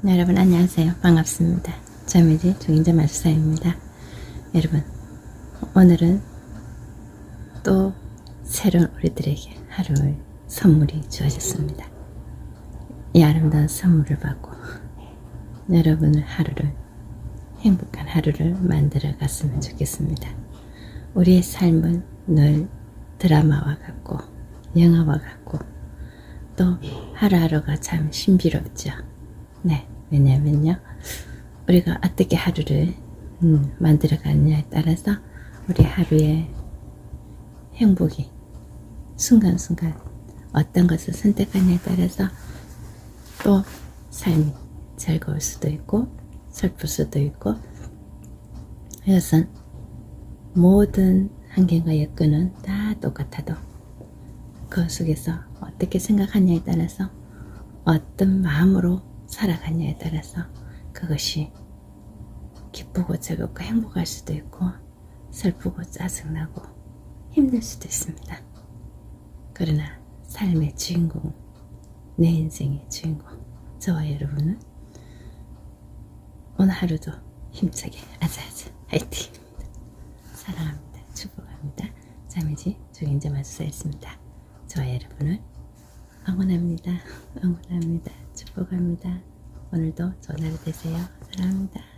네, 여러분 안녕하세요. 반갑습니다. 자매지 중인자 마수사입니다. 여러분 오늘은 또 새로운 우리들에게 하루의 선물이 주어졌습니다. 이 아름다운 선물을 받고 여러분의 하루를 행복한 하루를 만들어 갔으면 좋겠습니다. 우리의 삶은 늘 드라마와 같고 영화와 같고 또 하루하루가 참 신비롭죠. 네, 왜냐면요. 우리가 어떻게 하루를 음, 만들어가느냐에 따라서 우리 하루의 행복이 순간순간 어떤 것을 선택하느냐에 따라서 또 삶이 즐거울 수도 있고 슬플 수도 있고 이것은 모든 환경과 여건은 다 똑같아도 그 속에서 어떻게 생각하냐에 따라서 어떤 마음으로 살아가냐에 따라서 그것이 기쁘고 즐겁고 행복할 수도 있고 슬프고 짜증나고 힘들 수도 있습니다. 그러나 삶의 주인공, 내 인생의 주인공, 저와 여러분은 오늘 하루도 힘차게 아자아자 화이팅! 사랑합니다. 축복합니다. 자매지 조인자 마수사였습니다. 저와 여러분을 응원합니다. 응원합니다. 축복합니다. 오늘도 좋은 하루 되세요. 사랑합니다.